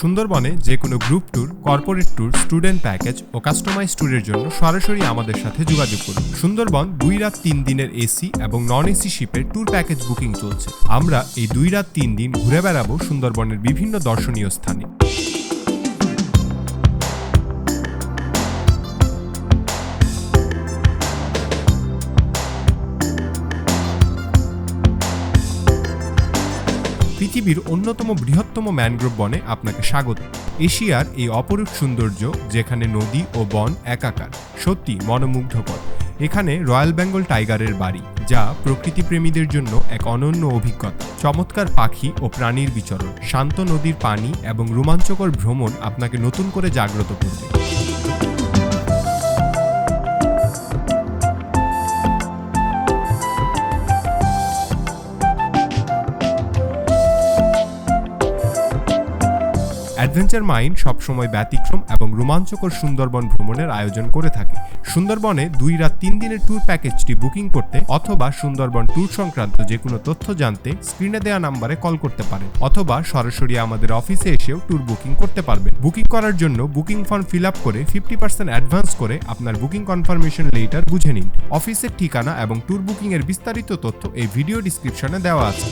সুন্দরবনে যে কোনো group tour, corporate tour, student package ও কাস্টমাইজ ট্যুরের জন্য সরাসরি আমাদের সাথে যোগাযোগ করুন। সুন্দরবন দুই রাত তিন দিনের এসি এবং নন এসি শিপের ট্যুর প্যাকেজ বুকিং চলছে। আমরা এই দুই রাত তিন দিন ঘুরে বেড়াবো সুন্দরবনের বিভিন্ন দর্শনীয় স্থানে। পৃথিবীর অন্যতম বৃহত্তম ম্যানগ্রোভ বনে আপনাকে স্বাগত। এশিয়ার এই অপরূপ সৌন্দর্য যেখানে নদী ও বন একাকার, সত্যি মনোমুগ্ধকর। এখানে রয়্যাল বেঙ্গল টাইগারের বাড়ি, যা প্রকৃতিপ্রেমীদের জন্য এক অনন্য অভিজ্ঞতা। চমৎকার পাখি ও প্রাণীর বিচরণ, শান্ত নদীর পানি এবং রোমাঞ্চকর ভ্রমণ আপনাকে নতুন করে জাগ্রত করবে। অ্যাডভেঞ্চার মাইন্ড সবসময় ব্যতিক্রম এবং রোমাঞ্চকর সুন্দরবন ভ্রমণের আয়োজন করে থাকে। সুন্দরবনে দুই রাত তিন দিনের ট্যুর প্যাকেজটি বুকিং করতে অথবা সুন্দরবন ট্যুর সংক্রান্ত যে কোনো তথ্য জানতে স্ক্রিনে দেওয়া নাম্বারে কল করতে পারেন অথবা সরাসরি আমাদের অফিসে এসেও ট্যুর বুকিং করতে পারবেন। বুকিং করার জন্য বুকিং ফর্ম ফিল আপ করে ফিফটি পার্সেন্ট অ্যাডভান্স করে আপনার বুকিং কনফার্মেশন লেটার বুঝে নিন। অফিসের ঠিকানা এবং ট্যুর বুকিং এর বিস্তারিত তথ্য এই ভিডিও ডিসক্রিপশনে দেওয়া আছে।